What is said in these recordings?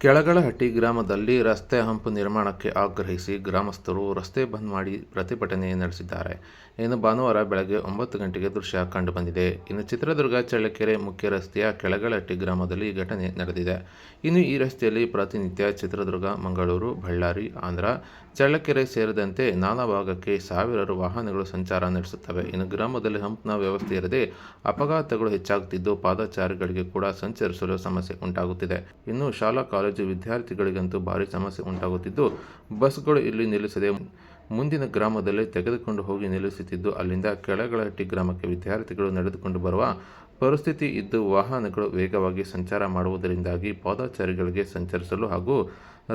ಕೆಳಗಳಹಟ್ಟಿ ಗ್ರಾಮದಲ್ಲಿ ರಸ್ತೆ ಹಂಪು ನಿರ್ಮಾಣಕ್ಕೆ ಆಗ್ರಹಿಸಿ ಗ್ರಾಮಸ್ಥರು ರಸ್ತೆ ಬಂದ್ ಮಾಡಿ ಪ್ರತಿಭಟನೆ ನಡೆಸಿದ್ದಾರೆ. ಇನ್ನು ಭಾನುವಾರ ಬೆಳಗ್ಗೆ ಒಂಬತ್ತು ಗಂಟೆಗೆ ದೃಶ್ಯ ಕಂಡುಬಂದಿದೆ. ಇನ್ನು ಚಿತ್ರದುರ್ಗ, ಚಳ್ಳಕೆರೆ ಮುಖ್ಯ ರಸ್ತೆಯ ಕೆಳಗಳಹಟ್ಟಿ ಗ್ರಾಮದಲ್ಲಿ ಘಟನೆ ನಡೆದಿದೆ. ಇನ್ನು ಈ ರಸ್ತೆಯಲ್ಲಿ ಪ್ರತಿನಿತ್ಯ ಚಿತ್ರದುರ್ಗ, ಮಂಗಳೂರು, ಬಳ್ಳಾರಿ, ಆಂಧ್ರ, ಚಳ್ಳಕೆರೆ ಸೇರಿದಂತೆ ನಾನಾ ಭಾಗಕ್ಕೆ ಸಾವಿರಾರು ವಾಹನಗಳು ಸಂಚಾರ ನಡೆಸುತ್ತವೆ. ಇನ್ನು ಗ್ರಾಮದಲ್ಲಿ ಹಂಪ್ನ ವ್ಯವಸ್ಥೆ ಇರದೆ ಅಪಘಾತಗಳು ಹೆಚ್ಚಾಗುತ್ತಿದ್ದು ಪಾದಚಾರಿಗಳಿಗೆ ಕೂಡ ಸಂಚರಿಸಲು ಸಮಸ್ಯೆ ಉಂಟಾಗುತ್ತಿದೆ. ಇನ್ನು ಶಾಲಾ ಕಾಲೇಜು ವಿದ್ಯಾರ್ಥಿಗಳಿಗಂತೂ ಭಾರಿ ಸಮಸ್ಯೆ ಉಂಟಾಗುತ್ತಿದ್ದು, ಬಸ್ಗಳು ಇಲ್ಲಿ ನಿಲ್ಲಿಸದೆ ಮುಂದಿನ ಗ್ರಾಮದಲ್ಲಿ ತೆಗೆದುಕೊಂಡು ಹೋಗಿ ನಿಲ್ಲಿಸುತ್ತಿದ್ದು, ಅಲ್ಲಿಂದ ಕೆಳಗಳಹಟ್ಟಿ ಗ್ರಾಮಕ್ಕೆ ವಿದ್ಯಾರ್ಥಿಗಳು ನಡೆದುಕೊಂಡು ಬರುವ ಪರಿಸ್ಥಿತಿ ಇದ್ದು ವಾಹನಗಳು ವೇಗವಾಗಿ ಸಂಚಾರ ಮಾಡುವುದರಿಂದಾಗಿ ಪಾದಚಾರಿಗಳಿಗೆ ಸಂಚರಿಸಲು ಹಾಗೂ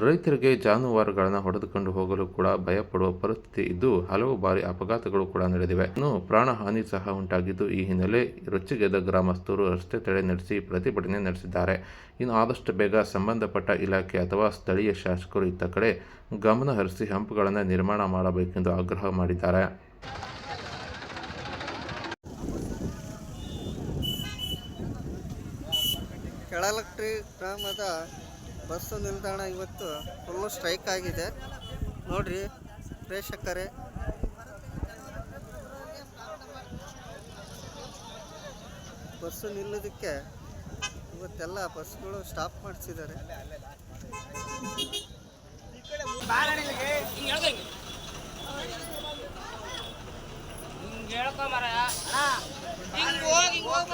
ರೈತರಿಗೆ ಜಾನುವಾರುಗಳನ್ನು ಹೊಡೆದುಕೊಂಡು ಹೋಗಲು ಕೂಡ ಭಯಪಡುವ ಪರಿಸ್ಥಿತಿ ಇದ್ದು ಹಲವು ಬಾರಿ ಅಪಘಾತಗಳು ಕೂಡ ನಡೆದಿವೆ. ಇನ್ನು ಪ್ರಾಣಹಾನಿ ಸಹ ಉಂಟಾಗಿದ್ದು ಈ ಹಿನ್ನೆಲೆ ರೊಚ್ಚಿಗೆದ ಗ್ರಾಮಸ್ಥರು ರಸ್ತೆ ತಡೆ ನಡೆಸಿ ಪ್ರತಿಭಟನೆ ನಡೆಸಿದ್ದಾರೆ. ಇನ್ನು ಆದಷ್ಟು ಬೇಗ ಸಂಬಂಧಪಟ್ಟ ಇಲಾಖೆ ಅಥವಾ ಸ್ಥಳೀಯ ಶಾಸಕರು ಇತ್ತ ಕಡೆ ಗಮನ ಹರಿಸಿ ಹಂಪ್ಗಳನ್ನು ನಿರ್ಮಾಣ ಮಾಡಬೇಕೆಂದು ಆಗ್ರಹ ಮಾಡಿದ್ದಾರೆ. ಕೆಳಲಕ್ಟ್ರಿ ಗ್ರಾಮದ ಬಸ್ಸು ನಿಲ್ದಾಣ ಇವತ್ತು ಫುಲ್ಲು ಸ್ಟ್ರೈಕ್ ಆಗಿದೆ. ನೋಡ್ರಿ ಪ್ರೇಕ್ಷಕರೇ. ಬಸ್ಸು ನಿಲ್ಲೋದಕ್ಕೆ ಇವತ್ತೆಲ್ಲ ಬಸ್ಗಳು ಸ್ಟಾಪ್ ಮಾಡಿಸಿದ್ದಾರೆ. ಹಿಂಗೆ ಹಿಂಗ್ ಹೋಗಿ